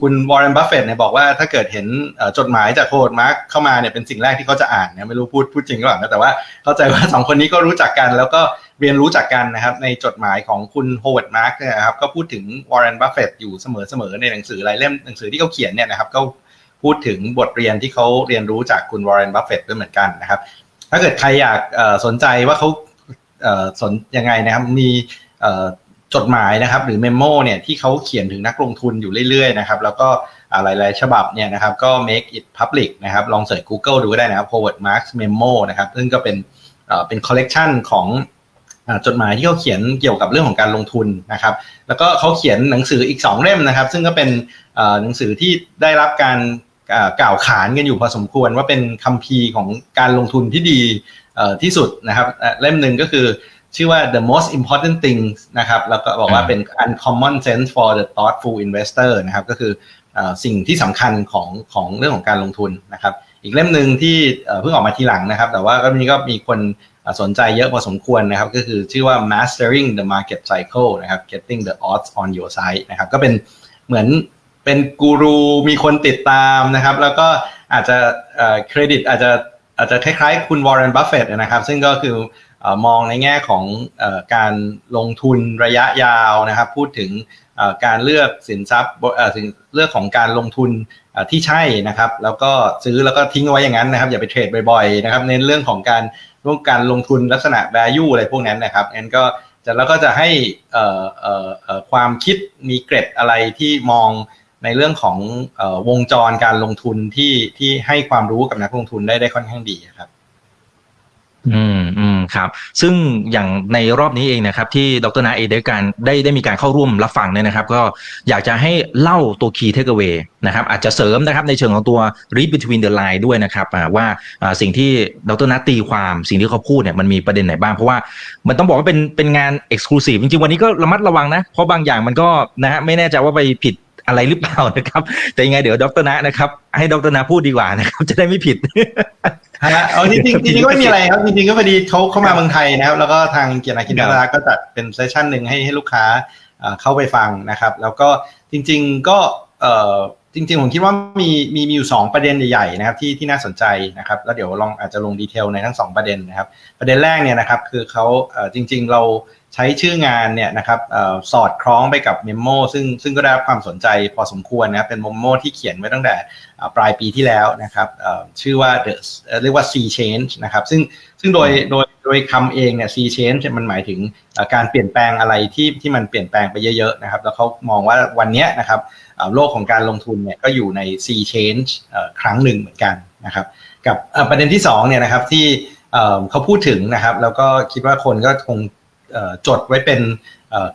คุณวอร์เรนบัฟเฟตเนี่ยบอกว่าถ้าเกิดเห็นจดหมายจากโฮดมาร์กเข้ามาเนี่ยเป็นสิ่งแรกที่เขาจะอ่านเนี่ยไม่รู้พูดพูดจริงหรือเปล่านะแต่ว่าเข้าใจว่าสองคนนี้ก็รู้จักกัน แล้วก็เรียนรู้จักกันนะครับ ในจดหมายของคุณโฮดมาร์กเนี่ยนะครับก็พูดถึงวอร์เรนบัฟเฟตอยู่เสมอๆในหนังสือหลายเล่มหนังสือที่เขาเขียนเนี่ยนะครับก็พูดถึงบทเรียนที่เขาเรียนรู้จากคุณวอร์เรนบัฟเฟตด้วยเหมือนกันนะครับถ้าเกิดใครอยากสนใจว่าเขาสนยังไงนะครับมี จดหมายนะครับ หรือเมมโมเนี่ยที่เขาเขียนถึงนักลงทุนอยู่เรื่อยๆนะครับแล้วก็หลายๆฉบับเนี่ยนะครับก็ make it public นะครับลองเสิร์ช Google ดูก็ได้นะครับ Howard Marks Memo นะครับซึ่งก็เป็นเป็นคอลเลกชันของจดหมายที่เขาเขียนเกี่ยวกับเรื่องของการลงทุนนะครับ แล้วก็เขาเขียนหนังสืออีก 2 เล่มนะครับ ซึ่งก็เป็นหนังสือที่ได้รับการกล่าวขานกันอยู่พอสมควรว่าเป็นคัมภีร์ของการลงทุนที่ดีที่สุดนะครับเล่มหนึ่งก็คือ ชื่อว่า the most important thing นะครับ แล้วก็บอกว่าเป็น uncommon sense for the thoughtful investor นะครับ ก็คือสิ่งที่สำคัญของของเรื่องของการลงทุนนะครับ อีกเล่มหนึ่งที่เพิ่งออกมาทีหลังนะครับ แต่ว่าก็มีก็มีคนสนใจเยอะพอสมควรนะครับ ก็คือชื่อว่า mastering the market cycle นะครับ getting the odds on your side นะครับ ก็เป็นเหมือนเป็นกูรูมีคนติดตามนะครับ แล้วก็อาจจะเครดิตอาจจะอาจจะคล้ายๆคุณวอร์เรนบัฟเฟตนะครับ ซึ่งก็คือ มองในแง่ของการลงทุนระยะยาวนะครับ พูดถึงการเลือกสินทรัพย์เลือกของการลงทุนที่ใช่นะครับ แล้วก็ซื้อแล้วก็ทิ้งเอาไว้อย่างนั้นนะครับ อย่าไปเทรดบ่อยๆนะครับในเรื่องของการร่วมการลงทุนลักษณะ value อะไรพวกนั้นนะครับงั้นก็จะแล้วก็จะให้ความคิดมีเกร็ดอะไรที่มองในเรื่องของวงจรการลงทุนที่ที่ให้ความรู้กับนักลงทุนได้ได้ค่อนข้างดีครับ อืมอืมครับ ซึ่งอย่างในรอบนี้เองนะครับที่ดรนาเอได้การได้ได้มีการเข้าร่วมรับฟังเนี่ยนะครับ ก็อยากจะให้เล่าตัว key takeaway นะครับอาจจะเสริมนะครับในเชิงของตัว read between the line ด้วยนะครับว่าสิ่งที่ดรนาตีความสิ่งที่เขาพูดเนี่ยมันมีประเด็นไหนบ้าง เพราะว่ามันต้องบอกว่าเป็นเป็นงาน exclusive จริงๆ วันนี้ก็ระมัดระวังนะ เพราะบางอย่างมันก็นะฮะไม่แน่ใจว่าไปผิด อะไรหรือเปล่านะครับ แต่ยังไงเดี๋ยวดรนะนะครับ ให้ดรนะพูดดีกว่านะครับ จะได้ไม่ผิดฮะเอาจริงจริงก็ไม่มีอะไรครับจริงๆก็พอดีเขาเข้ามาเมืองไทยนะครับ แล้วก็ทางเกียรตินาคินดาราก็จัดเป็นเซสชั่นหนึ่งให้ให้ลูกค้าเข้าไปฟังนะครับ แล้วก็จริง ๆก็จริงๆ ผมคิดว่ามีมีมีอยู่สองประเด็นใหญ่ๆนะครับที่ที่น่าสนใจนะครับแล้วเดี๋ยวลองอาจจะลงดีเทลในทั้งสองประเด็นนะครับ ประเด็นแรกเนี่ยนะครับคือเขาจริง ๆ เรา ใช้ชื่องานเนี่ยนะครับสอดคล้องไปกับเมมโมซึ่งซึ่งก็ได้รับความสนใจพอสมควรนะครับเป็นเมมโมที่เขียนไว้ตั้งแต่ปลายปีที่แล้วนะครับชื่อว่า the เรียกว่า C change นะครับซึ่งซึ่งโดยโดยโดยคำเองเนี่ย C change มันหมายถึงการเปลี่ยนแปลงอะไรที่ที่มันเปลี่ยนแปลงไปเยอะๆนะครับแล้วเขามองว่าวันนี้นะครับโลกของการลงทุนเนี่ยก็อยู่ใน C change ครั้งหนึ่งเหมือนกันนะครับกับประเด็นที่2เนี่ยนะครับที่เขาพูดถึงนะครับแล้วก็คิดว่าคนก็คง จดไว้เป็น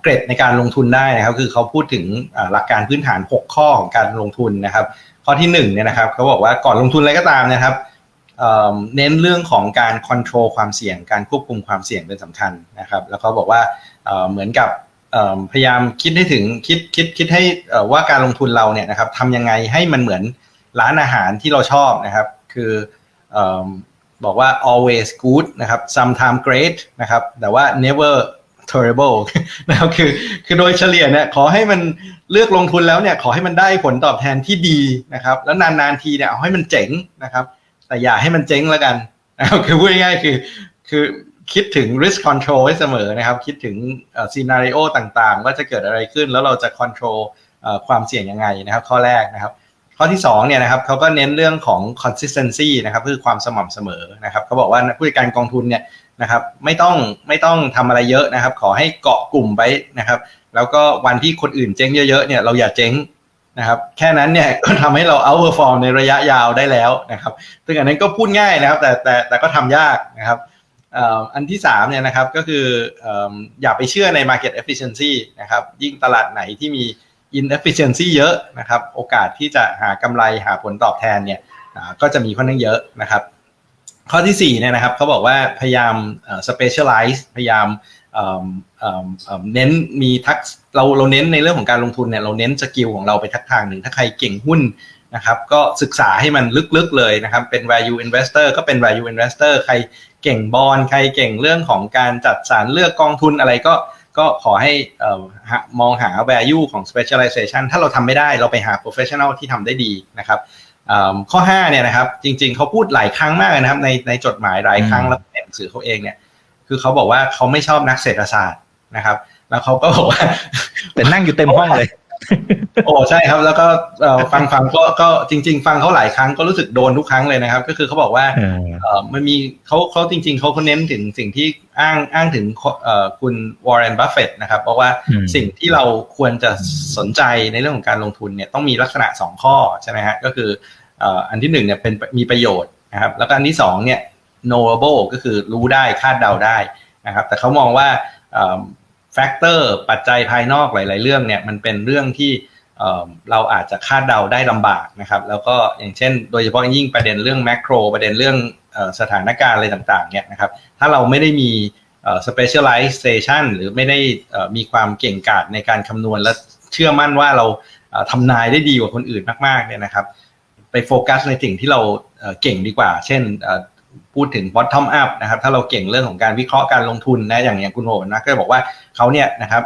เกรดในการลงทุนได้นะครับคือเขาพูดถึงหลักการพื้นฐาน 6 ข้อของการลงทุนนะครับข้อที่1เนี่ยนะครับเขาบอกว่าก่อนลงทุนอะไรก็ตามนะครับเน้นเรื่องของการควบคุมความเสี่ยง การควบคุมความเสี่ยงเป็นสำคัญนะครับ แล้วเขาบอกว่าเหมือนกับพยายามคิดให้ถึงคิดคิดคิดให้ว่าการลงทุนเราเนี่ยนะครับทำยังไงให้มันเหมือนร้านอาหารที่เราชอบนะครับ คือ บอกว่า always good นะครับ sometimes great นะครับ แต่ว่า never terrible นะครับคือคือโดยเฉลี่ยเนี่ยขอให้มันเลือกลงทุนแล้วเนี่ยขอให้มันได้ผลตอบแทนที่ดีนะครับ แล้วนานๆทีเนี่ยเอาให้มันเจ๋งนะครับ แต่อย่าให้มันเจ๊งแล้วกันนะครับคือพูดง่ายๆคือคือคิดถึง risk control ไว้เสมอนะครับ คิดถึงซีนารีโอต่างๆ ว่าจะเกิดอะไรขึ้นแล้วเราจะ control ความเสี่ยงยังไงนะครับ ข้อแรกนะครับ ข้อที่2เนี่ยนะครับเขาก็เน้นเรื่องของ consistency นะครับคือความสม่ำเสมอนะครับเขาบอกว่าผู้จัดการกองทุนเนี่ยนะครับไม่ต้องไม่ต้องทำอะไรเยอะนะครับ ขอให้เกาะกลุ่มไปนะครับ แล้วก็วันที่คนอื่นเจ๊งเยอะๆเนี่ยเราอย่าเจ๊งนะครับแค่นั้นเนี่ยก็ทำให้เรา outperform ในระยะยาวได้แล้วนะครับซึ่งอันนั้นก็พูดง่ายนะครับ แต่แต่แต่ก็ทำยากนะครับอันที่3เนี่ยนะครับก็คืออย่าไปเชื่อใน market efficiency นะครับยิ่งตลาดไหนที่มี inefficiency เยอะนะครับ โอกาสที่จะหากำไรหาผลตอบแทนเนี่ยก็จะมีค่อนข้างเยอะนะครับ ข้อที่4เนี่ยนะครับเขาบอกว่าพยายาม specialize พยายามเน้นมีทักเราเราเน้นในเรื่องของการลงทุนเนี่ยเราเน้นสกิลของเราไปทักทางหนึ่งถ้าใครเก่งหุ้นนะครับก็ศึกษาให้มันลึกๆเลยนะครับเป็น value investor ก็เป็น value investor ใครเก่งบอลใครเก่งเรื่องของการจัดสรรเลือกกองทุนอะไรก็ ก็ขอให้เอ่อหามองหา value ของ specialization ถ้าเราทำไม่ได้เราไปหา professional ที่ทำได้ดีนะครับเอิ่มข้อ5เนี่ยนะครับจริงๆเขาพูดหลายครั้งมากเลยนะครับในในจดหมายหลายครั้งอืมแล้วในหนังสือเขาเองเนี่ยคือเขาบอกว่าเขาไม่ชอบนักเศรษฐศาสตร์นะครับ แล้วเขาก็บอกว่าแต่นั่งอยู่เต็มห้องเลย โอ้ใช่ครับ แล้วก็เอ่อฟังฟังก็ก็จริง ๆ ฟังเขาหลายครั้งก็รู้สึกโดนทุกครั้งเลยนะครับ ก็คือเขาบอกว่าเออเอ่อมันมีเขาเขาจริงๆเขาเขาเน้นถึงสิ่งที่อ้างอ้างถึงเอ่อคุณวอร์เรนบัฟเฟตนะครับบอกว่าอืมสิ่งที่เราควรจะสนใจในเรื่องของการลงทุนเนี่ยต้องมีลักษณะ 2 ข้อใช่ไหมฮะก็คือเอ่ออันที่หนึ่งเนี่ยเป็นมีประโยชน์นะครับ แล้วก็อันที่สองเนี่ย knowable ก็คือรู้ได้คาดเดาได้นะครับ แต่เขามองว่า แฟกเตอร์ปัจจัยภายนอกหลาย ๆ เรื่องเนี่ยมันเป็นเรื่องที่เเราอาจจะคาดเดาได้ลำบากนะครับ แล้วก็อย่างเช่น โดยเฉพาะยิ่งประเด็นเรื่องแมกโรประเด็นเรื่องอสถานการณ์อะไรต่างๆเนี่ยนะครับถ้าเราไม่ได้มี specialization หรือไม่ได้มีความเก่งกาจในการคำนวณและเชื่อมั่นว่าเราทำนายได้ดีกว่าคนอื่นมากๆเนี่ยนะครับ ไปโฟกัสในสิ่งที่เราเก่งดีกว่า เช่น พูดถึง bottom up นะครับถ้าเราเก่งเรื่องของการวิเคราะห์การลงทุนนะอย่างอย่างคุณโหนะก็จะบอกว่าเขาเนี่ยนะครับ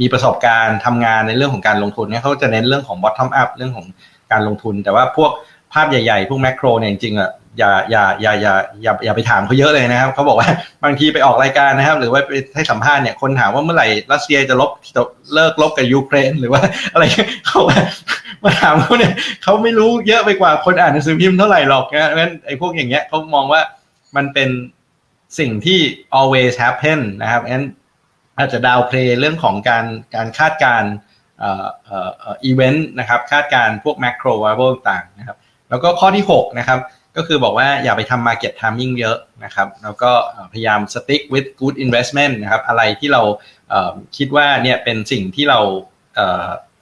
มีประสบการณ์ทำงานในเรื่องของการลงทุนเนี่ยเขาจะเน้นเรื่องของ bottom up เรื่องของการลงทุน แต่ว่าพวกภาพใหญ่ๆ พวกแมกโรเนี่ยจริงๆอะ อย่าอย่าอย่าอย่าอย่าอย่าไปถามเขาเยอะเลยนะครับเขาบอกว่าบางทีไปออกรายการนะครับ หรือว่าไปให้สัมภาษณ์เนี่ยคนถามว่าเมื่อไหร่รัสเซียจะลบจะเลิกลบกับยูเครนหรือว่าอะไรเขาว่ามาถามเขาเนี่ยเขาไม่รู้เยอะไปกว่าคนอ่านหนังสือพิมพ์เท่าไหร่หรอกนะเพราะฉะนั้นไอ้พวกอย่างเงี้ยเขามองว่ามันเป็นสิ่งที่ always happen นะครับงั้นอาจจะดาวเพลย์เรื่องของการการคาดการอีเวนต์นะครับ คาดการพวก macro variable ต่างนะครับ แล้วก็ข้อที่ 6 นะครับ ก็คือบอกว่าอย่าไปทำ market timing เยอะนะครับแล้วก็พยายาม stick with good investment นะครับอะไรที่เราเคิดว่าเนี่ยเป็นสิ่งที่เราเ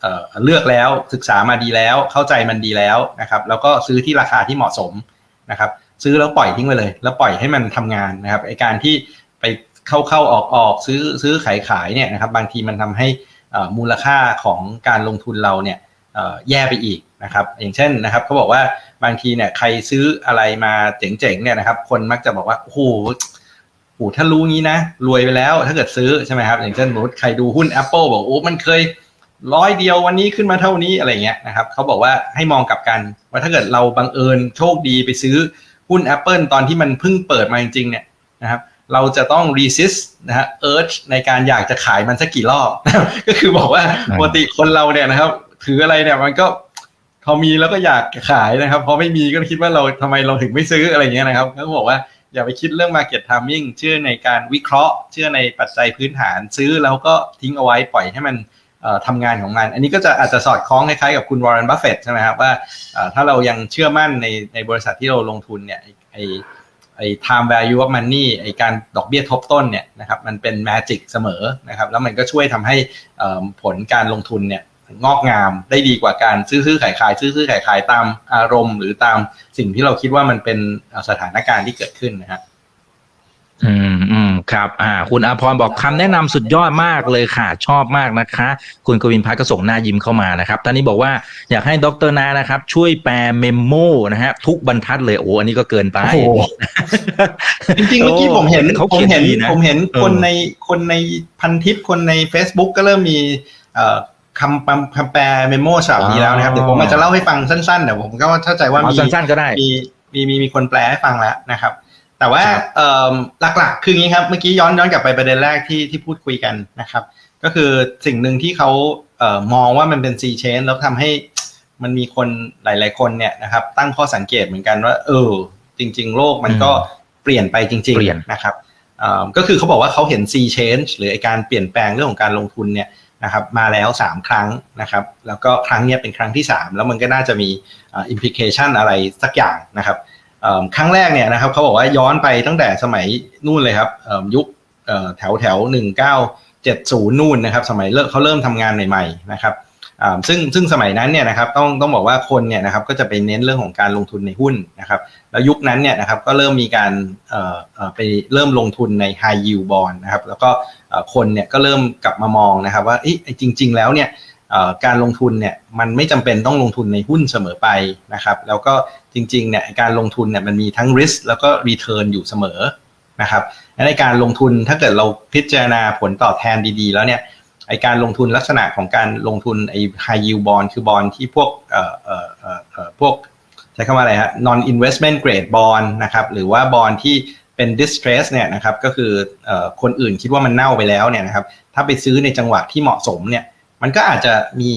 เเลือกแล้วศึกษามาดีแล้วเข้าใจมันดีแล้วนะครับแล้วก็ซื้อที่ราคาที่เหมาะสมนะครับซื้อแล้วปล่อยทิ้งไปเลย แล้วปล่อยให้มันทำงานนะครับไอการที่ไปเข้าเข้าออกออกซื้อซื้อขายขายเนี่ยนะครับบางทีมันทำให้มูลค่าของการลงทุนเราเนี่ยแย่ไปอีก นะครับอย่างเช่นนะครับเขาบอกว่าบางทีเนี่ยใครซื้ออะไรมาเจ๋งๆเนี่ยนะครับ คนมักจะบอกว่าโอ้โหโอ้โหถ้ารู้งี้นะ รวยไปแล้วถ้าเกิดซื้อใช่ไหมครับ อย่างเช่นสมมติใครดูหุ้น Apple บอกโอ้มันเคยร้อยเดียววันนี้ขึ้นมาเท่านี้อะไรเงี้ยนะครับเขาบอกว่าให้มองกลับกัน ว่าถ้าเกิดเราบังเอิญโชคดีไปซื้อหุ้น Apple ตอนที่มันเพิ่งเปิดมาจริงๆเนี่ยนะครับเราจะต้อง resist นะฮะ urge ในการอยากจะขายมันสักกี่รอบ ก็คือบอกว่าอ่าปกติคนเราเนี่ยนะครับ ถืออะไรเนี่ยมันก็ พอมีแล้วก็อยากขายนะครับพอไม่มีก็คิดว่าเราทำไมเราถึงไม่ซื้ออะไรเงี้ยนะครับเขาบอกว่าอย่าไปคิดเรื่อง market timing เชื่อในการวิเคราะห์ เชื่อในปัจจัยพื้นฐานซื้อแล้วก็ทิ้งเอาไว้ปล่อยให้มันเอ่อทำงานของมัน อันนี้ก็จะอาจจะสอดคล้องคล้ายๆกับคุณวอร์เรนบัฟเฟตใช่ไหมครับว่าถ้าเรายังเชื่อมั่นในในบริษัทที่เราลงทุนเนี่ยไอไอไอ้ time value of money ไอ้การดอกเบี้ยทบต้นเนี่ยนะครับมันเป็น magic เสมอนะครับแล้วมันก็ช่วยทำให้ผลการลงทุนเนี่ย งอกงามได้ดีกว่าการซื้อซื้อขายขายซื้อซื้อขายขายตามอารมณ์ หรือตามสิ่งที่เราคิดว่ามันเป็นเอ่อสถานการณ์ที่เกิดขึ้นนะฮะอืมอืมครับ อ่า คุณอาพรบอกคำแนะนำสุดยอดมากเลยค่ะ ชอบมากนะคะ คุณกวินพัฒน์ก็ส่งหน้ายิ้มเข้ามานะครับท่านนี้บอกว่าอยากให้ดรนานะครับ ช่วยแปลเมมโมนะฮะทุกบรรทัดเลยโอ้อันนี้ก็เกินไปโอ้โหจริงๆเมื่อกี้ผมเห็นเขาผมเขียนเห็นดีนะผมเห็นเออคนในคนในพันทิปคนใน Facebook ก็เริ่มมีเอ่อ คำคำคำแปลเมมโมฉบับนี้แล้วนะครับเดี๋ยวผมอาจจะเล่าให้ฟังสั้นๆเดี๋ยวผมก็เข้าใจว่าเอามีสั้นๆก็ได้มีมีมีมีคนแปลให้ฟังแล้วนะครับ แต่ว่าครับเอ่อหลักๆ คืออย่างนี้ครับเมื่อกี้ย้อนย้อนกลับไปประเด็นแรกที่ที่พูดคุยกันนะครับ ก็คือสิ่งหนึ่งที่เขาเอ่อมองว่ามันเป็น C chain แล้วทำให้มันมีคนหลาย ๆ คนเนี่ยนะครับ ตั้งข้อสังเกตเหมือนกันว่า เออ จริง ๆ โลกมันก็เปลี่ยนไปจริงเปลี่ยนๆนะครับเอ่อก็คือเขาบอกว่าเขาเห็น C change หรือไอการเปลี่ยนแปลงเรื่องของการลงทุนเนี่ย นะครับมาแล้ว 3 ครั้งนะครับแล้วก็ครั้งนี้เป็นครั้งที่ 3 แล้วมันก็น่าจะมีอ่อ implication อะไรสักอย่างนะครับครั้งแรกเนี่ยนะครับเขาบอกว่าย้อนไปตั้งแต่สมัยนู่นเลยครับยุคแถวแถวหนึ่งเก้าเจ็ดศูนย์นู่นนะครับสมัยเริ่มเขาเริ่มทำงานใหม่ๆนะครับซึ่งซึ่งสมัยนั้นเนี่ยนะครับต้องต้องบอกว่าคนเนี่ยนะครับก็จะไปเน้นเรื่องของการลงทุนในหุ้นนะครับแล้วยุคนั้นเนี่ยนะครับก็เริ่มมีการไปเริ่มลงทุนใน high yield bond นะครับแล้วก็ คนเนี่ยก็เริ่มกลับมามองนะครับว่าเอ๊ะจริง ๆ แล้วเนี่ยการลงทุนเนี่ยมันไม่จำเป็นต้องลงทุนในหุ้นเสมอไปนะครับ แล้วก็จริงๆเนี่ยการลงทุนเนี่ยมันมีทั้ง risk แล้วก็ return อยู่เสมอนะครับในการลงทุนถ้าเกิดเราพิจารณาผลตอบแทนดีๆ แล้วเนี่ยไอการลงทุนลักษณะของการลงทุนไอ high yield bond คือบอลที่พวกเอ่อเอ่อเอ่อพวกใช้คำว่าอะไรฮะ non investment grade bond นะครับหรือว่าบอลที่ เป็น distress เนี่ยนะครับก็คือคนอื่นคิดว่ามันเน่าไปแล้วเนี่ยนะครับถ้าไปซื้อในจังหวะที่เหมาะสมเนี่ยมันก็อาจจะมี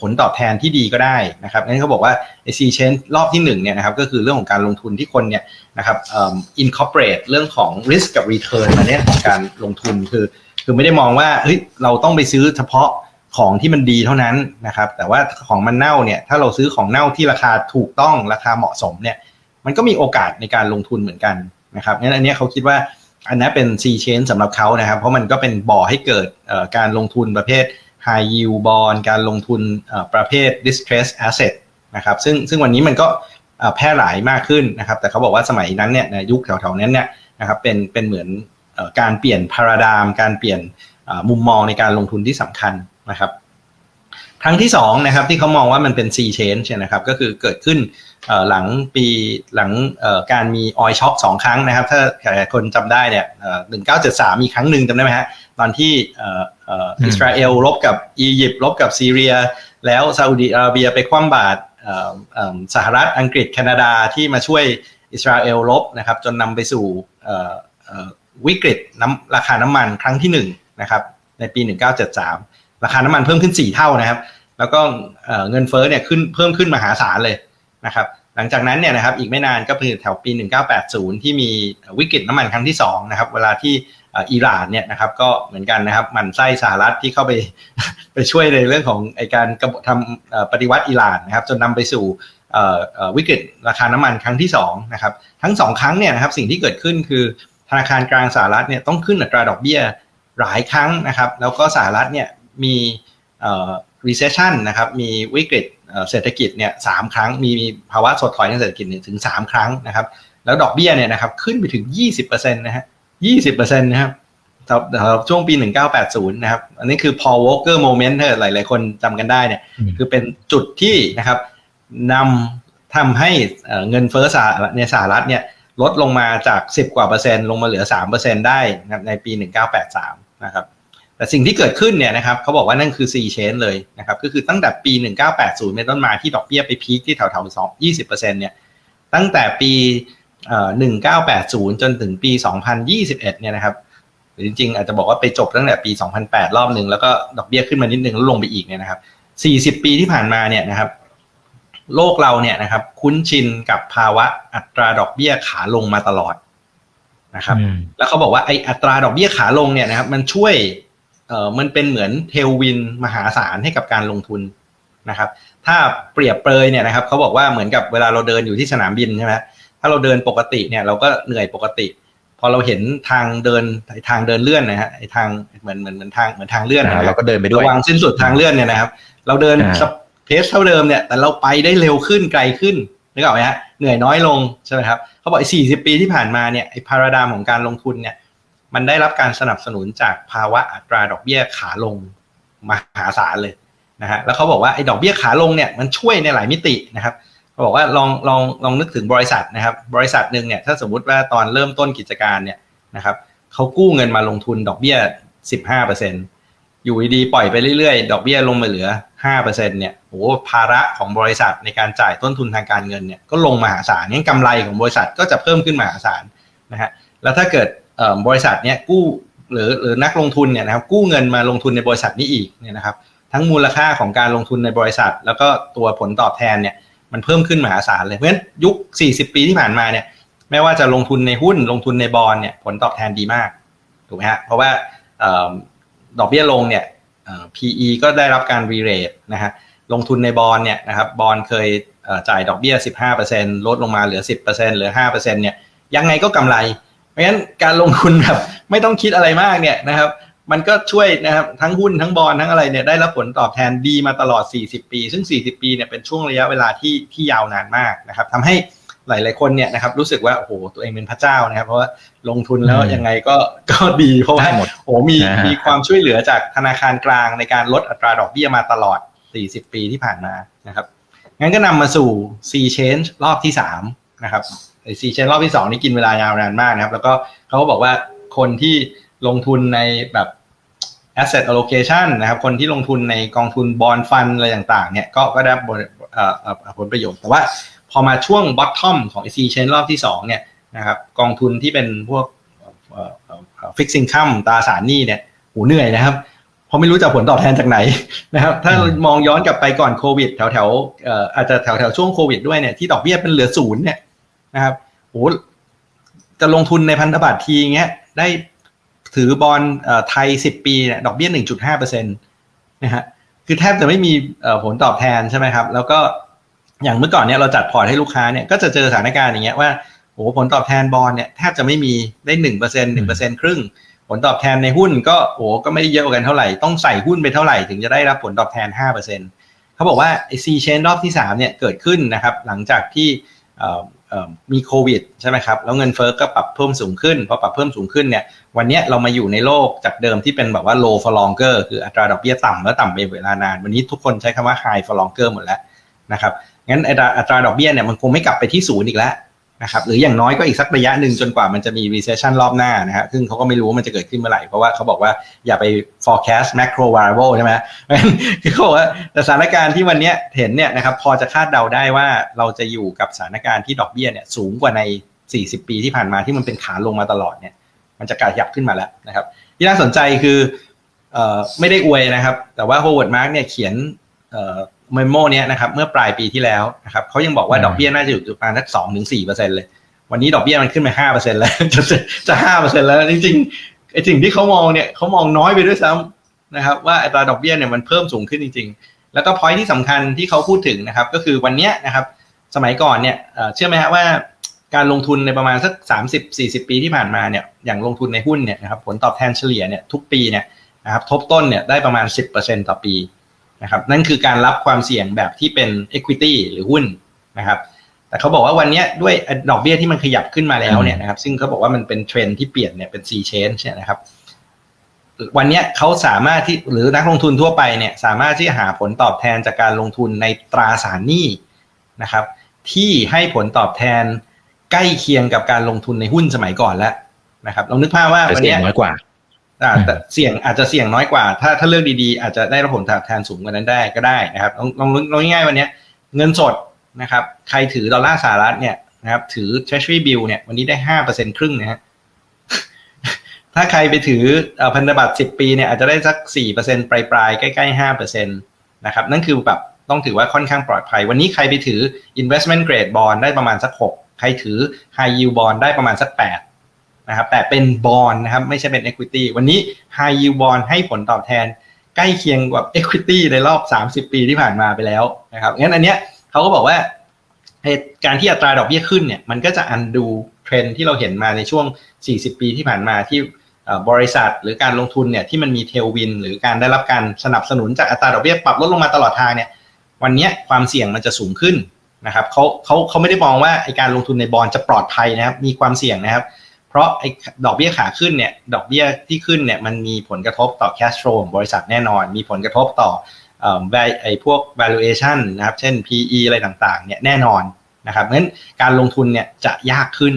ผลตอบแทนที่ดีก็ได้นะครับนั่นเขาบอกว่าไอซีเชนรอบที่หนึ่งเนี่ยนะครับก็คือเรื่องของการลงทุนที่คนเนี่ยนะครับอ่อ incorporate เรื่องของ risk กับ return มาเนี่ยของการลงทุนคือ คือไม่ได้มองว่าเฮ้ยเราต้องไปซื้อเฉพาะของที่มันดีเท่านั้นนะครับแต่ว่าของมันเน่าเนี่ยถ้าเราซื้อของเน่าที่ราคาถูกต้องราคาเหมาะสมเนี่ยมันก็มีโอกาสในการลงทุนเหมือนกัน นะครับงั้นอันนี้เขาคิดว่าอันนั้นเป็น C chain สำหรับเขานะครับ เพราะมันก็เป็นบ่อให้เกิดการลงทุนประเภท high yield bond การลงทุนประเภท distress asset นะครับซึ่งซึ่งวันนี้มันก็แพร่หลายมากขึ้นนะครับ แต่เขาบอกว่าสมัยนั้นเนี่ยยุคแถวๆนั้นเนี่ยนะครับเป็นเป็นเหมือนอการเปลี่ยนพาราดาม การเปลี่ยนมุมมองในการลงทุนที่สำคัญนะครับครั้งที่สองนะครับที่เขามองว่ามันเป็น C change เนี่ยนะครับก็คือเกิดขึ้น หลังปีหลังการมีออยช็อคสองครั้งนะครับ ถ้าหลายคนจำได้เนี่ยหนึ่งเก้าเจ็ดสามมีครั้งหนึ่งจำได้ไหมฮะตอนที่อิสราเอลรบกับอียิปต์รบกับซีเรีย แล้วซาอุดิอาระเบียไปคว่ำบาตรสหรัฐอังกฤษแคนาดาที่มาช่วยอิสราเอลรบนะครับจนนำไปสู่วิกฤตน้ำราคาน้ำมันครั้งที่หนึ่งนะครับในปี 1973 ราคาน้ำมันเพิ่มขึ้น 4 เท่านะครับ แล้วก็เงินเฟ้อเนี่ยขึ้นเพิ่มขึ้นมหาศาลเลย นะครับหลังจากนั้นเนี่ยนะครับอีกไม่นานก็เป็นแถวปี 1980 ที่มีวิกฤตน้ำมันครั้งที่2นะครับเวลาที่อิหร่านเนี่ยนะครับก็เหมือนกันนะครับหมันไส้สหรัฐที่เข้าไปไปช่วยในเรื่องของไอการกทำปฏิวัติอิหร่านนะครับจนนำไปสู่วิกฤตราคาน้ำมันครั้งที่2นะครับทั้งสองครั้งเนี่ยนะครับสิ่งที่เกิดขึ้นคือธนาคารกลางสหรัฐเนี่ยต้องขึ้นอัตราดอกเบี้ยหลายครั้งนะครับแล้วก็สหรัฐเนี่ยมี recession นะครับมีวิกฤต เอ่อเศรษฐกิจเนี่ยสามครั้งมีมีภาวะถดถอยทางเศรษฐกิจเนี่ยถึง 3 ครั้งนะครับ แล้วดอกเบี้ยเนี่ยนะครับขึ้นไปถึง 20%นะฮะ20%นะครับสำหรับสำหรับช่วงปี 1980 นะครับ อันนี้คือ Paul Walker moment ถ้าหลาย ๆ คนจำกันได้เนี่ยอืมคือเป็นจุดที่นะครับนำทำให้เอ่อเงินเฟ้อสหรัฐในสหรัฐเนี่ยลดลงมาจาก 10 กว่าเปอร์เซ็นต์ลงมาเหลือ3%ได้นะครับในปี 1983 นะครับ แต่สิ่งที่เกิดขึ้นเนี่ยนะครับเขาบอกว่านั่นคือ C change เลยนะครับก็คือตั้งแต่ปี 1980 เป็นต้นมาที่ดอกเบี้ยไปพีคที่แถวๆ2 20%เนี่ยตั้งแต่ปีเอ่อ1980 จนถึงปี 2021 เนี่ยนะครับหรือจริงๆ อาจจะบอกว่าไปจบตั้งแต่ปี 2008 รอบหนึ่งแล้วก็ดอกเบี้ยขึ้นมานิดนึงแล้วลงไปอีกเนี่ยนะครับ 40 ปีที่ผ่านมาเนี่ยนะครับโลกเราเนี่ยนะครับคุ้นชินกับภาวะอัตราดอกเบี้ยขาลงมาตลอดนะครับอืมแล้วเขาบอกว่าไออัตราดอกเบี้ยขาลงเนี่ยนะครับมันช่วย เอ่อมันเป็นเหมือนเทลวินมหาศาลให้กับการลงทุนนะครับ ถ้าเปรียบเปรยเนี่ยนะครับเขาบอกว่าเหมือนกับเวลาเราเดินอยู่ที่สนามบินใช่ไหมถ้าเราเดินปกติเนี่ยเราก็เหนื่อยปกติ พอเราเห็นทางเดินทางเดินเลื่อนนะฮะไอทางเหมือนเหมือนเหมือนทางเหมือนทางเลื่อนนะอ่าฮะเราก็เดินไปด้วยระวังสิ้นสุดทางเลื่อนเนี่ยนะครับ เราเดินอ่าสเพสเท่าเดิมเนี่ย แต่เราไปได้เร็วขึ้นไกลขึ้นนึกออกไหมฮะเหนื่อยน้อยลงใช่ไหมครับเขาบอกไอ้สี่สิบปีที่ผ่านมาเนี่ยไอ้พาราดามของการลงทุนเนี่ย มันได้รับการสนับสนุนจากภาวะอัตราดอกเบี้ยขาลงมหาศาลเลยนะฮะแล้วเขาบอกว่าไอ้ดอกเบี้ยขาลงเนี่ยมันช่วยในหลายมิตินะครับเขาบอกว่าลองลองลองนึกถึงบริษัทนะครับ บริษัทหนึ่งเนี่ยถ้าสมมุติว่าตอนเริ่มต้นกิจการเนี่ยนะครับเขากู้เงินมาลงทุนดอกเบี้ยสิบห้าเปอยู่ดีๆปล่อยไปเรื่อยๆ ดอกเบี้ยลงมาเหลือ 5%เนี่ยโอ้ภาระของบริษัทในการจ่ายต้นทุนทางการเงินเนี่ยก็ลงมหาศาลงั้นกำไรของบริษัทก็จะเพิ่มขึ้นมหาศาลนะฮะแล้วถ้าเกิด บริษัทเนี่ยกู้หรือหรือนักลงทุนเนี่ยนะครับกู้เงินมาลงทุนในบริษัทนี้อีกเนี่ยนะครับ ทั้งมูลค่าของการลงทุนในบริษัท แล้วก็ตัวผลตอบแทนเนี่ยมันเพิ่มขึ้นมหาศาลเลยเพราะฉะนั้นยุค 40 ปีที่ผ่านมาเนี่ยไม่ว่าจะลงทุนในหุ้นลงทุนในบอลเนี่ยผลตอบแทนดีมากถูกไหมฮะเพราะว่าออดอกเบี้ยลงเนี่ย PE ก็ได้รับการรีเรทนะฮะลงทุนในบอลเนี่ยนะครับบอลเคยจ่ายดอกเบี้ย 15%ลดลงมาเหลือ 10%เหลือ5%เนี่ยยังไงก็กำไร ราะฉะนั้นการลงทุนแบบไม่ต้องคิดอะไรมากเนี่ยนะครับ มันก็ช่วยนะครับทั้งหุ้นทั้งบอลทั้งอะไรเนี่ยได้รับผลตอบแทนดีมาตลอด 40 ปี ซึ่ง 40 ปีเนี่ยเป็นช่วงระยะเวลาที่ที่ยาวนานมากนะครับทำให้หลาย ๆ คนเนี่ยนะครับรู้สึกว่าโอ้โหตัวเองเป็นพระเจ้านะครับ เพราะว่าลงทุนแล้วอืมยังไงก็ก็ดีเพราะว่าได้หมดโอ้โหมีนะฮะมีความช่วยเหลือจากธนาคารกลางในการลดอัตราดอกเบี้ยมาตลอด 40 ปีที่ผ่านมานะครับงั้นก็นำมาสู่ C change รอบที่3นะครับไอ ซีเชนรอบที่สองนี่กินเวลายาวนานมากนะครับ แล้วก็เขาก็บอกว่าคนที่ลงทุนในแบบ asset allocation นะครับ คนที่ลงทุนในกองทุนบอลฟันอะไรต่างๆ เนี่ยก็ก็ได้ผลประโยชน์ แต่ว่าพอมาช่วง bottom ของ C chain รอบที่สองเนี่ยนะครับกองทุนที่เป็นพวก fixed income ตราสารหนี้เนี่ยโหเหนื่อยนะครับ เพราะไม่รู้จะผลตอบแทนจากไหนนะครับ ถ้ามองย้อนกลับไปก่อนโควิด แถวแถวๆอาจจะแถวแถวๆช่วงโควิดด้วยเนี่ยที่ดอกเบี้ยเป็นเหลือศูนย์เนี่ย นะครับโหจะลงทุนในพันธบัตรทีเงี้ย ได้ถือบอลไทยสิบปีเนี่ยดอกเบี้ยหนึ่งจุดห้าเปอร์เซ็นต์นะฮะคือแทบจะไม่มีผลตอบแทนใช่ไหมครับ แล้วก็อย่างเมื่อก่อนเนี่ยเราจัดพอร์ตให้ลูกค้าเนี่ยก็จะเจอสถานการณ์อย่างเงี้ยว่าโอ้ผลตอบแทนบอลเนี่ยแทบจะไม่มีได้หนึ่งเปอร์เซ็นต์หนึ่งเปอร์เซ็นต์ครึ่ง ผลตอบแทนในหุ้นก็โอ้ก็ไม่ได้เยอะกันเท่าไหร่ ต้องใส่หุ้นไปเท่าไหร่ถึงจะได้รับผลตอบแทน5%เปอร์เซ็นเขาบอกว่าไอซีเชนรอบที่3เนี่ยเกิดขึ้นนะครับ หลังจากที่เมีโควิดใช่ไหมครับแล้วเงินเฟ้อก็ปรับเพิ่มสูงขึ้นพอปรับเพิ่มสูงขึ้นเนี่ยวันนี้เรามาอยู่ในโลกจากเดิมที่เป็นแบบว่า low for longer คืออัตราดอกเบี้ยต่ำแล้วต่ำไปเวลานาน วันนี้ทุกคนใช้คำว่า high for longer หมดแล้วนะครับงั้นอัตราดอกเบี้ยเนี่ยมันคงไม่กลับไปที่ศูนย์อีกแล้ว นะครับหรืออย่างน้อยก็อีกสักระยะหนึ่งจนกว่ามันจะมี recession รอบหน้านะฮะซึ่งเขาก็ไม่รู้ว่ามันจะเกิดขึ้นเมื่อไหร่ เพราะว่าเขาบอกว่าอย่าไป forecast macro variable ใช่ไหมคือเขาบอกว่าแต่สถานการณ์ที่วันนี้เห็นเนี่ยนะครับพอจะคาดเดาได้ว่าเราจะอยู่กับสถานการณ์ที่ดอกเบี้ยเนี่ยสูงกว่าใน 40 ปีที่ผ่านมาที่มันเป็นขาลงมาตลอดเนี่ยมันจะกระยับขึ้นมาแล้วนะครับที่น่าสนใจคือออไม่ได้อวยนะครับ แต่ว่า Howard Mark เนี่ยเขียน เอ่อเมมโมเนี้ยนะครับเมื่อปลายปีที่แล้วนะครับเขายังบอกว่าอืมดอกเบี้ยน่าจะอยู่ประมาณสักสองถึงสี่เปอร์เซ็นเลยวันนี้ดอกเบี้ยมันขึ้นไปห้าเปอร์เซ็นแล้วจะจะจะห้าเปอร์เซ็นแล้วจริงๆไอ้สิ่งที่เขามองเนี่ยเขามองน้อยไปด้วยซ้ำนะครับว่าอัตราดอกเบี้ยเนี่ยมันเพิ่มสูงขึ้นจริง ๆ แล้วก็พอยที่สำคัญที่เขาพูดถึงนะครับก็คือวันเนี้ยนะครับสมัยก่อนเนี่ยเอ่อเชื่อไหมฮะว่าการลงทุนในประมาณสักสามสิบสี่สิบปีที่ผ่านมาเนี่ยอย่างลงทุนในหุ้นเนี่ยนะครับผลตอบแทนเฉลี่ยเนี่ยทุกปีเนี่ยนะครับทบต้นเนี่ยได้ประมาณ 10%ต่อปี นะครับนั่นคือการรับความเสี่ยงแบบที่เป็น equity หรือหุ้นนะครับแต่เขาบอกว่าวันเนี้ยด้วยดอกเบี้ยที่มันขยับขึ้นมาแล้วเนี่ยนะครับซึ่งเขาบอกว่ามันเป็นเทรนด์ที่เปลี่ยนเนี่ยเป็น C change เนี่ยนะครับวันเนี้ยเขาสามารถที่หรือนักลงทุนทั่วไปเนี่ยสามารถที่จะหาผลตอบแทนจากการลงทุนในตราสารหนี้นะครับ ที่ให้ผลตอบแทนใกล้เคียงกับการลงทุนในหุ้นสมัยก่อนแล้วนะครับลองนึกภาพว่าแต่วันเสี่ยเนี้งยน้อยกว่าอ่า แต่เสี่ยงอาจจะเสี่ยงน้อยกว่า ถ้าถ้าเลือกดีๆ อาจจะได้รับผลตอบแทนสูงกว่านั้นได้ก็ได้นะครับลองลองลองง่ายๆวันเนี้ยเงินสดนะครับ ใครถือดอลลาร์สหรัฐเนี่ยนะครับ ถือ treasury bill เนี่ย วันนี้ได้ห้าเปอร์เซ็นครึ่งนะฮะถ้าใครไปถือเอ่อพันธบัตรสิบปีเนี่ยอาจจะได้สักสี่เปอร์เซ็นปลายปลายๆใกล้ๆห้าเปอร์เซ็นตนะครับ นั่นคือแบบต้องถือว่าค่อนข้างปลอดภัย วันนี้ใครไปถือ investment grade bond ได้ประมาณสักหกใครถือ high yield bond ได้ประมาณสักแปด นะครับแต่เป็นบอลนะครับไม่ใช่เป็น Equity วันนี้ High Yield Bond ให้ผลตอบแทน ใกล้เคียงกับ Equity ในรอบ 30 ปีที่ผ่านมาไปแล้วนะครับงั้นอันเนี้ยเขาก็บอกว่าเหตุการที่อัตราดอกเบี้ยขึ้นเนี่ยมันก็จะอันดูเทรนที่เราเห็นมาในช่วง 40 ปีที่ผ่านมาที่บริษัทหรือการลงทุนเนี่ยที่มันมีเทลวิน หรือการได้รับการสนับสนุนจากอัตราดอกเบี้ยปรับลดลงมาตลอดทางเนี่ยวันนี้ความเสี่ยงมันจะสูงขึ้นนะครับเขาเขาเขาไม่ได้มองว่าไอการลงทุนในบอลจะปลอดภัยนะครับมีความเสี่ยงนะครับ ราะไอ้ดอกเบี้ยขาขึ้นเนี่ยดอกเบี้ยที่ขึ้นเนี่ยมันมีผลกระทบต่อ cash flow ของบริษัทแน่นอน มีผลกระทบต่อเอ่อไอ้พวก valuation นะครับเช่น PE อะไรต่างๆเนี่ยแน่นอนนะครับเพราะฉะนั้นการลงทุนเนี่ยจะยากขึ้น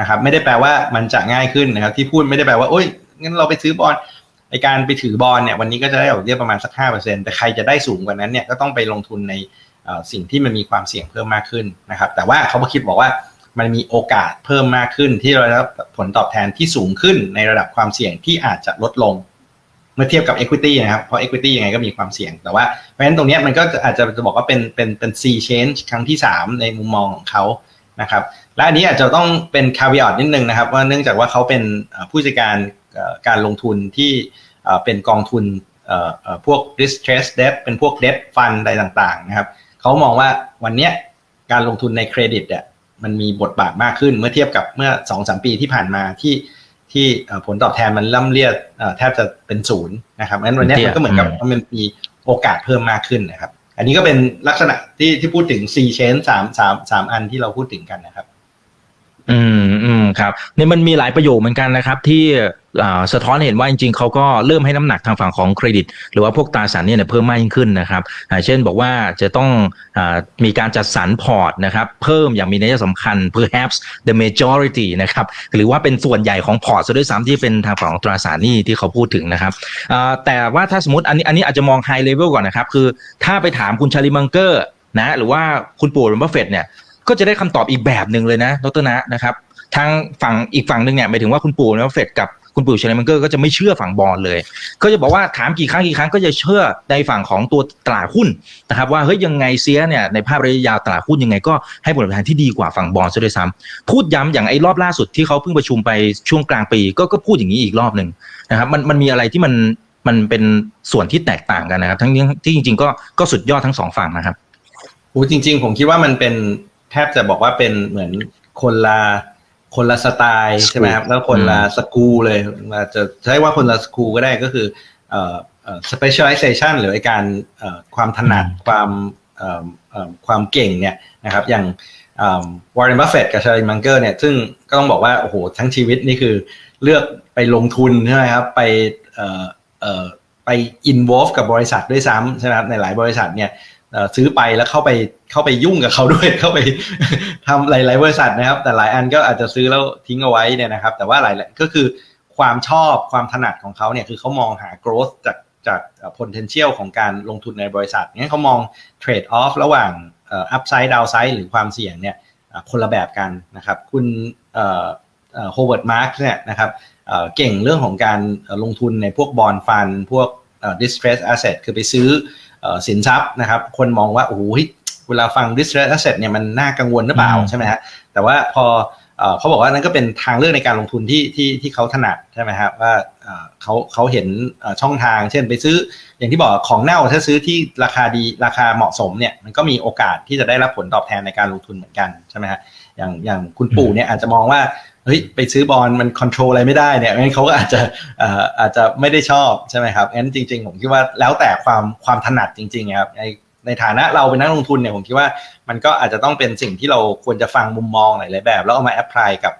นะครับไม่ได้แปลว่ามันจะง่ายขึ้นนะครับที่พูดไม่ได้แปลว่าโอ้ยงั้นเราไปซื้อบอลไอการไปถือบอลเนี่ยวันนี้ก็จะได้ดอกเบี้ยประมาณสักห้าเปอร์เซ็นแต่ใครจะได้สูงกว่านั้นเนี่ยก็ต้องไปลงทุนในสิ่งที่มันมีความเสี่ยงเพิ่มมากขึ้นนะครับแต่ว่าเขาก็คิดบอกว่า มันมีโอกาสเพิ่มมากขึ้นที่เราได้ผลตอบแทนที่สูงขึ้นในระดับความเสี่ยงที่อาจจะลดลง เมื่อเทียบกับ Equity นะครับ เพราะ Equity ยังไงก็มีความเสี่ยง แต่ว่าเพราะฉะนั้นตรงนี้มันก็อาจจะจะบอกว่าเป็นเป็นเป็น C change ครั้งที่ 3 ในมุมมองของเขานะครับและอันนี้อาจจะต้องเป็น caveat นิดนึงนะครับว่าเนื่องจากว่าเขาเป็นผู้จัดการการลงทุนที่เป็นกองทุนพวก distress debt เป็นพวก debt fund อะไรต่างๆนะครับเขามองว่าวันนี้การลงทุนในเครดิตเนี่ย มันมีบทบาทมากขึ้นเมื่อเทียบกับเมื่อสองสามปีที่ผ่านมาที่ที่เอ่อผลตอบแทนมันล่ำเลียดเอ่อแทบจะเป็นศูนย์นะครับงั้นวันเนี้ยมันก็เหมือนกับอืมว่ามันมีโอกาสเพิ่มมากขึ้นนะครับ อันนี้ก็เป็นลักษณะที่ที่พูดถึง C chain สามสามสามอันที่เราพูดถึงกันนะครับ อืม มครับเนี่ยมันมีหลายประโยคเหมือนกันนะครับที่สะท้อนเห็นว่าจริงๆเขาก็เริ่มให้น้ำหนักทางฝั่งของเครดิต หรือว่าพวกตราสารนี้เนี่ยเพิ่มมากยิ่งขึ้นนะครับเช่นบอกว่าจะต้องอมีการจัดสรรพอร์ตนะครับเพิ่มอย่างมีนัยสำคัญ perhaps the majority นะครับหรือว่าเป็นส่วนใหญ่ของพอร์ตซะด้วยซ้ำที่เป็นทางฝั่งของตราสารนี้ที่เขาพูดถึงนะครับแต่ว่าถ้าสมมติอันนี้อันนี้อาจจะมอง high level ก่อนนะครับคือถ้าไปถามคุณชาลิมังเกอร์นะหรือว่าคุณปู่หรือบัฟเฟตเนี่ยก็จะได้คำตอบอีกแบบหนึ่งเลยนะดรนะนะครับ ทางฝั่งอีกฝั่งหนึ่งเนี่ยหมายถึงว่าคุณปู่นะเฟดกับคุณปู่เชลมันเกอร์ก็จะไม่เชื่อฝั่งบอลเลย ก็จะบอกว่าถามกี่ครั้งกี่ครั้งก็จะเชื่อในฝั่งของตัวตลาดหุ้นนะครับว่าเฮ้ยยังไงเสียเนี่ยในภาพระยะยาวตลาดหุ้นยังไงก็ให้ผลตอบแทนที่ดีกว่าฝั่งบอลซะด้วยซ้ำพูดย้ำอย่างไอ้รอบล่าสุดที่เขาเพิ่งประชุมไปช่วงกลางปี ก็ก็พูดอย่างนี้อีกรอบหนึ่งนะครับมันมันมีอะไรที่มันมันเป็นส่วนที่แตกต่างกันนะครับ ทั้งที่จริง ๆ ก็ก็สุดยอดทั้งสองฝั่งนะครับโอ้จริง ๆ ผมคิดว่ามันเป็นแทบจะบอกว่าเป็นเหมือนคนละ คนละสไตล์ใช่ไหมครับแล้วคนละสกูลเลยอาจจะใช้ว่าคนละสกูลก็ได้ก็คือเอ่อเอ่อ specialization หรือไอการเอ่อความถนัดอืมความเอ่อเอ่อความเก่งเนี่ยนะครับอย่างวอร์เรนบัฟเฟตกับชาริมังเกอร์เนี่ยซึ่งก็ต้องบอกว่าโอ้โหทั้งชีวิตนี่คือเลือกไปลงทุนใช่ไหมครับไปเอ่อเอ่อไป involve กับบริษัทด้วยซ้ำใช่ไหมครับในหลายบริษัทเนี่ยเอ่อซื้อไปแล้วเข้าไป เข้าไปยุ่งกับเขาด้วยเข้าไปทำหลาย ๆ บริษัทนะครับ แต่หลายอันก็อาจจะซื้อแล้วทิ้งเอาไว้เนี่ยนะครับ แต่ว่าหลายก็คือความชอบความถนัดของเขาเนี่ยคือเขามองหา growth จากจาก potential ของการลงทุนในบริษัทงั้นเขามอง trade off ระหว่าง upside downside หรือความเสี่ยงเนี่ยคนละแบบกันนะครับ คุณเอ่อเอ่อ Howard Marks เนี่ยนะครับเก่งเรื่องของการลงทุนในพวกบอลฟัน พวก distressed asset คือไปซื้อสินทรัพย์นะครับ คนมองว่าโอ้โห เฮ้ยเวลาฟัง distress asset เนี่ยมันน่ากังวลหรือเปล่าอืมใช่ไหมฮะแต่ว่าพอเอ่อเขาบอกว่านั่นก็เป็นทางเลือกในการลงทุนที่ที่ที่เขาถนัดใช่ไหมครับว่าเอ่อเขาเขาเห็นเอ่อช่องทาง เช่นไปซื้ออย่างที่บอกของเน่าถ้าซื้อที่ราคาดีราคาเหมาะสมเนี่ยมันก็มีโอกาสที่จะได้รับผลตอบแทนในการลงทุนเหมือนกันใช่ไหมฮะอย่างอย่างคุณปู่เนี่ยอาจจะมองว่าเฮ้ยไปซื้อบอลมันคอนโทรลอะไรไม่ได้เนี่ยงั้นเขาก็อาจจะเอ่ออาจจะไม่ได้ชอบใช่ไหมครับงั้นจริง ๆ ผมคิดว่าแล้วแต่ความความถนัดจริงๆครับใน ในฐานะเราเป็นนักลงทุนเนี่ยผมคิดว่ามันก็อาจจะต้องเป็นสิ่งที่เราควรจะฟังมุมมองหลายๆแบบ แล้วเอามาแอพพลายกับ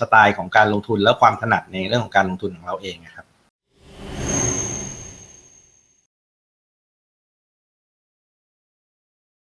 สไตล์ของการลงทุนและความถนัดในเรื่องของการลงทุนของเราเองครับ